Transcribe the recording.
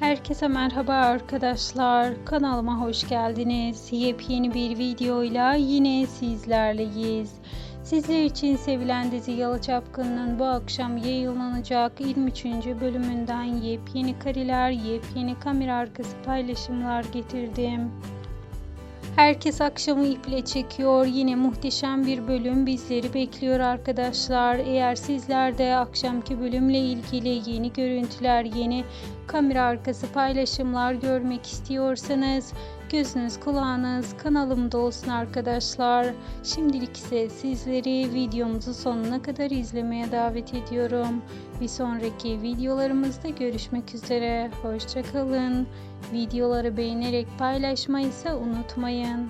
Herkese merhaba arkadaşlar. Kanalıma hoş geldiniz. Yepyeni bir videoyla yine sizlerleyiz. Sizler için sevilen dizi Yalı Çapkını'nın bu akşam yayınlanacak 23. bölümünden yepyeni kareler, yepyeni kamera arkası paylaşımlar getirdim. Herkes akşamı iple çekiyor. Yine muhteşem bir bölüm bizleri bekliyor arkadaşlar. Eğer sizler de akşamki bölümle ilgili yeni görüntüler, yeni kamera arkası paylaşımlar görmek istiyorsanız gözünüz kulağınız kanalımda olsun arkadaşlar. Şimdilik ise sizleri videomuzu sonuna kadar izlemeye davet ediyorum. Bir sonraki videolarımızda görüşmek üzere. Hoşçakalın. Videoları beğenerek paylaşmayı ise unutmayın.